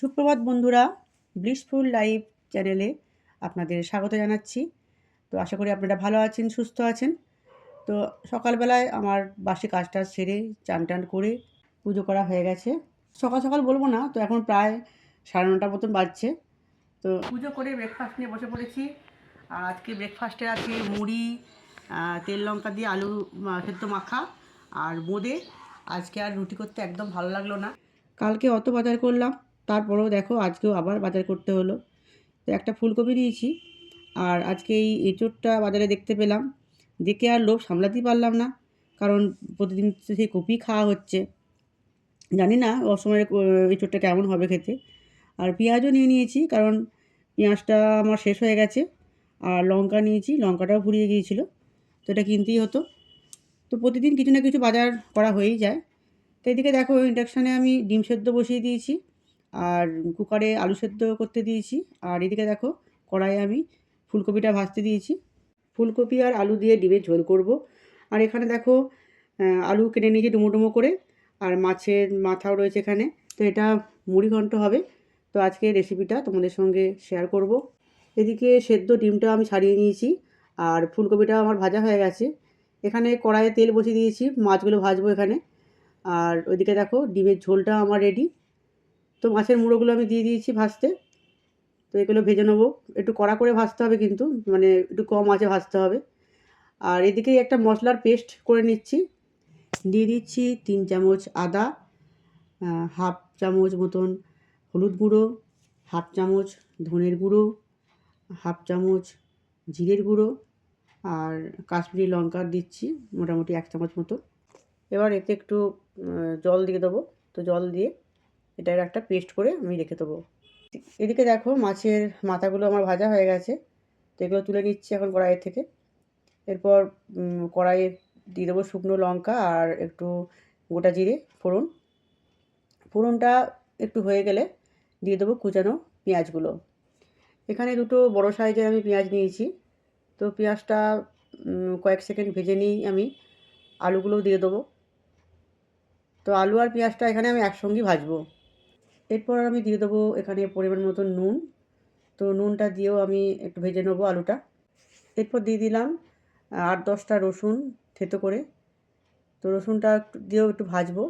সুপ্রভাত বন্ধুরা blissful live চ্যানেলে আপনাদের স্বাগত জানাচ্ছি। তো আশা করি আপনারা ভালো আছেন, সুস্থ আছেন। তো সকালবেলায় আমার বাসি কাজটা সেরে চান টান করে পুজো করা হয়ে গেছে। সকাল সকাল বলব না, তো এখন প্রায় সাড়ে নটার মতন বাজছে। তো পুজো করে ব্রেকফাস্ট নিয়ে বসে পড়েছি। আর আজকে ব্রেকফাস্টে আছে মুড়ি তেল লঙ্কা দিয়ে আলু সেদ্ধ মাখা আর বোঁদে আজকে আর রুটি করতে একদম ভালো লাগল না। কালকে অত বাজার করলাম তারপরেও দেখো আজকেও আবার বাজার করতে হলো। তো একটা ফুলকপি নিয়েছি আর আজকে এই এঁচোড়টা বাজারে দেখতে পেলাম। দেখে আর লোভ সামলাতেই পারলাম না, কারণ প্রতিদিন সেই কপি খাওয়া হচ্ছে। জানি না অসময়ের এঁচোড়টা কেমন হবে খেতে। আর পেঁয়াজও নিয়ে নিয়েছি, কারণ পেঁয়াজটা আমার শেষ হয়ে গেছে। আর লঙ্কা নিয়েছি, লঙ্কাটাও ফুরিয়ে গিয়েছিল, তো এটা কিনতেই হতো। তো প্রতিদিন কিছু না কিছু বাজার করা হয়েই যায়। তো এদিকে দেখো ইন্ডাকশানে আমি ডিম সেদ্ধ বসিয়ে দিয়েছি। আর কুকারে আলু সেদ্ধ করতে দিয়েছি। আর এদিকে দেখো, কড়াইয়ে আমি ফুলকপিটা ভাজতে দিয়েছি। ফুলকপি আর আলু দিয়ে ডিমের ঝোল করব। আর এখানে দেখো আলু কেটে নিয়েছি ডুমো ডুমো করে। আর মাছের মাথাও রয়েছে এখানে। তো এটা মুড়ি ঘন্ট হবে। তো আজকে রেসিপিটা তোমাদের সঙ্গে শেয়ার করব। এদিকে সেদ্ধ ডিমটা আমি ছাড়িয়ে নিয়েছি। আর ফুলকপিটা আমার ভাজা হয়ে গেছে। এখানে কড়াইয়ে তেল বসিয়ে দিয়েছি। মাছগুলো ভাজবো এখানে। আর ওইদিকে দেখো, ডিমের ঝোলটা আমার রেডি তো মাছের মুড়োগুলো আমি দিয়ে দিয়েছি ভাজতে। তো এগুলো ভেজে নেব। একটু কড়া করে ভাজতে হবে কিন্তু মানে একটু কম আঁচে ভাজতে হবে। আর এদিকে একটা মশলার পেস্ট করে নিচ্ছি। দিয়ে দিচ্ছি তিন চামচ আদা হাফ চামচ মতন হলুদ গুঁড়ো, হাফ চামচ ধনের গুঁড়ো, হাফ চামচ জিরের গুঁড়ো আর কাশ্মীরি লঙ্কা দিচ্ছি মোটামুটি এক চামচ মতো এবার এতে একটু জল দিয়ে দেবো। তো জল দিয়ে এটার একটা পেস্ট করে আমি রেখে দেবো। এদিকে দেখো মাছের মাথাগুলো আমার ভাজা হয়ে গেছে, তো এগুলো তুলে নিচ্ছি এখন কড়াইয়ের থেকে। এরপর কড়াইয়ে দিয়ে দেবো শুকনো লঙ্কা আর একটু গোটা জিরে, ফোড়ন। ফোড়নটা একটু হয়ে গেলে দিয়ে দেবো কুচানো পেঁয়াজগুলো। এখানে দুটো বড় সাইজের আমি পেঁয়াজ নিয়েছি, তো পেঁয়াজটা কয়েক সেকেন্ড ভেজে নিই আমি। আলুগুলোও দিয়ে দেবো। তো আলু আর পেঁয়াজটা এখানে আমি একসঙ্গেই ভাজবো। এরপর আমি দিয়ে দেবো এখানে পরিমাণ মতো নুন। তো নুনটা দিয়েও আমি একটু ভেজে নেব আলুটা। এরপর দিয়ে দিলাম আট দশটা রসুন থেতো করে। তো রসুনটা দিয়েও একটু ভাজবো।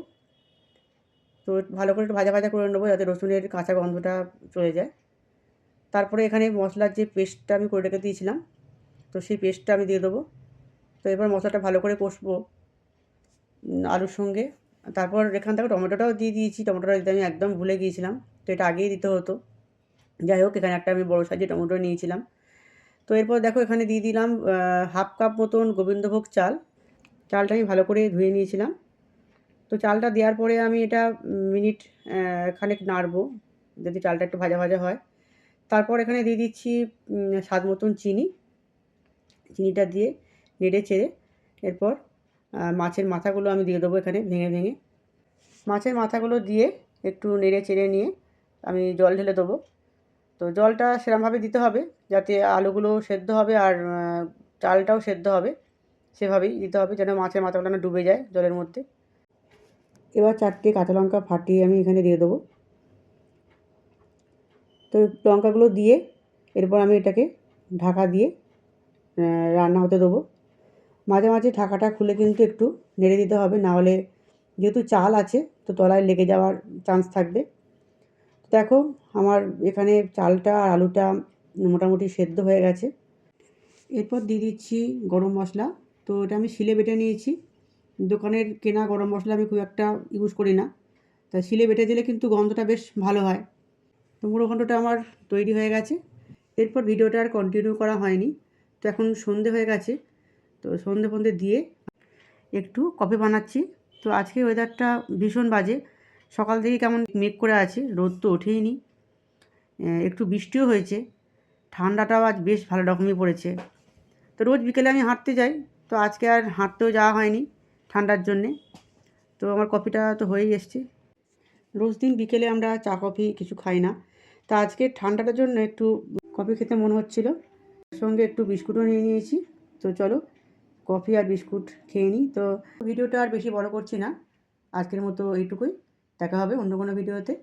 তো ভালো করে একটু ভাজা ভাজা করে নেব যাতে রসুনের কাঁচা গন্ধটা চলে যায়। তারপরে এখানে মশলার যে পেস্টটা আমি করে রেখে দিয়েছিলাম, তো সেই পেস্টটা আমি দিয়ে দেবো। তো এবার মশলাটা ভালো করে কষবো আলুর সঙ্গে। তারপর এখান থেকে টমেটোটাও দিয়ে দিয়েছি, টমেটোটা দিতে আমি একদম ভুলে গিয়েছিলাম, তো এটা আগেই দিতে হতো। যাই হোক, এখানে একটা আমি বড়ো সাইজে টমেটো নিয়েছিলাম। তো এরপর দেখো, এখানে দিয়ে দিলাম হাফ কাপ মতন গোবিন্দভোগ চাল। চালটা আমি ভালো করে ধুয়ে নিয়েছিলাম। তো চালটা দেওয়ার পরে আমি এটা মিনিট খানেক নাড়বো, যদি চালটা একটু ভাজা ভাজা হয়। তারপর এখানে দিয়ে দিচ্ছি স্বাদ মতন চিনি। চিনিটা দিয়ে নেড়ে চেড়ে এরপর মাছের মাথাগুলো আমি দিয়ে দেবো এখানে ভেঙে ভেঙে। মাছের মাথাগুলো দিয়ে একটু নেড়ে চেড়ে নিয়ে আমি জল ঢেলে দেবো। তো জলটা সেরমভাবে দিতে হবে যাতে আলুগুলো সেদ্ধ হবে আর চালটাও সেদ্ধ হবে। সেভাবেই দিতে হবে যেন মাছের মাথাগুলো না ডুবে যায় জলের মধ্যে। এবার চারটে কাঁচা লঙ্কা ফাটিয়ে আমি এখানে দিয়ে দেবো। তো লঙ্কাগুলো দিয়ে এরপর আমি এটাকে ঢাকা দিয়ে রান্না হতে দেবো। মাঝে মাঝে ঢাকাটা খুলে কিন্তু একটু নেড়ে দিতে হবে, না হলে যেহেতু চাল আছে তো তলায় লেগে যাওয়ার চান্স থাকবে। দেখো আমার এখানে চালটা আর আলুটা মোটামুটি সেদ্ধ হয়ে গেছে। এরপর দিয়ে দিচ্ছি গরম মশলা। তো এটা আমি শিলে বেটে নিয়েছি। দোকানের কেনা গরম মশলা আমি খুব একটা ইউজ করি না। তা শিলে বেটে দিলে কিন্তু গন্ধটা বেশ ভালো হয়। তো মুড়ো ঘন্টটা আমার তৈরি হয়ে গেছে। এরপর ভিডিওটা আর কন্টিনিউ করা হয়নি। তো এখন সন্ধে হয়ে গেছে। তো সন্ধে ফন্ধে দিয়ে একটু কফি বানাচ্ছি। তো আজকে ওয়েদারটা ভীষণ বাজে। সকাল থেকে কেমন মেঘ করে আছে, রোদ তো ওঠেইনি। একটু বৃষ্টিও হয়েছে। ঠান্ডাটাও আজ বেশ ভালো রকমই পড়েছে। তো রোজ বিকেলে আমি হাঁটতে যাই। তো আজকে আর হাঁটতেও যাওয়া হয়নি ঠান্ডার জন্যে। তো আমার কফিটা তো হয়েই এসছে। রোজ দিন বিকেলে আমরা চা, কফি কিছু খাই না। তা আজকে ঠান্ডাটার জন্য একটু কফি খেতে মনে হচ্ছিল। সঙ্গে একটু বিস্কুটও নিয়ে নিয়েছি। তো চলো কফি আর বিস্কুট খেয়ে নিই। তো ভিডিওটা আর বেশি বড় করছি না। আজকের মতো এইটুকুই। দেখা হবে অন্য কোনো ভিডিওতে।